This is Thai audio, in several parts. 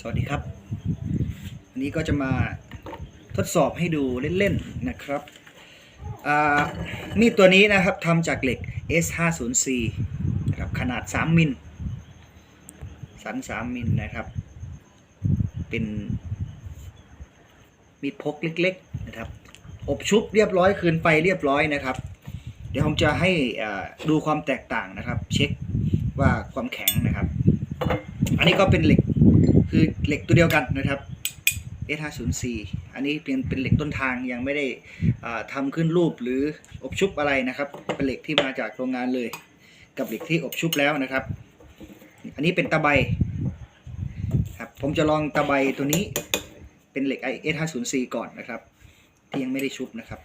สวัสดีครับ วันนี้ก็จะมาทดสอบให้ดูเล่นๆนะครับมีดตัวนี้นะครับทำจากเหล็ก S50C นะครับขนาด 3 มิลสัน 3 มิลนะครับ เป็นมีดพกเล็กๆนะครับ อบชุบเรียบร้อยคืนไฟเรียบร้อยนะครับ เดี๋ยวผมจะให้ดูความแตกต่างนะครับ เช็คว่าความแข็งนะครับ อันนี้ก็เป็นเหล็ก คือเหล็กตัวเดียวกันนะครับ S504 อันนี้เป็นเป็นเหล็กต้นทางยังไม่ได้อ่าทำขึ้นรูปหรืออบชุบอะไรนะครับ เป็นเหล็กที่มาจากโรงงานเลย กับเหล็กที่อบชุบแล้วนะครับ อันนี้เป็นตะไบครับผมจะลองตะไบตัวนี้เป็นเหล็ก S504 ก่อนนะครับ ที่ยังไม่ได้ชุบนะครับ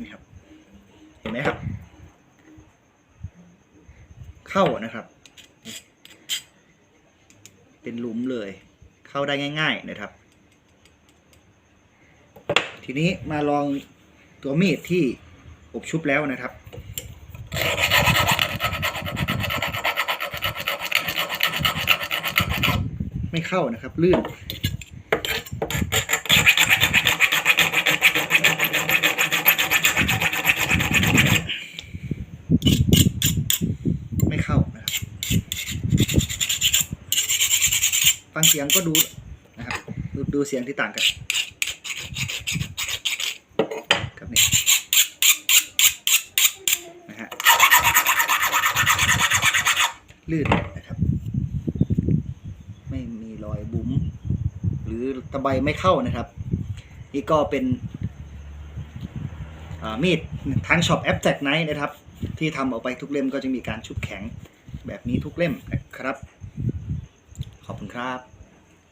นี่ครับ เห็นไหมครับ เข้านะครับ เป็นหลุมเลย เข้าได้ง่าย ๆนะครับ ทีนี้มาลองตัวมีดที่อบชุบแล้วนะครับไม่เข้านะครับลื่น ไม่เข้านะครับ ฟังเสียงก็ดูนะครับดูดูเสียงที่ต่างกันครับนี่นะฮะลื่นนะครับ ไม่มีรอยบุ๋มหรือตะไบไม่เข้านะครับ นี่ก็เป็นมีดทางช็อปแอปแจกไนท์นะครับ ที่ทำออกไปทุกเล่มก็จะมีการชุบแข็ง แบบนี้ทุกเล่มนะครับ ขอบคุณครับ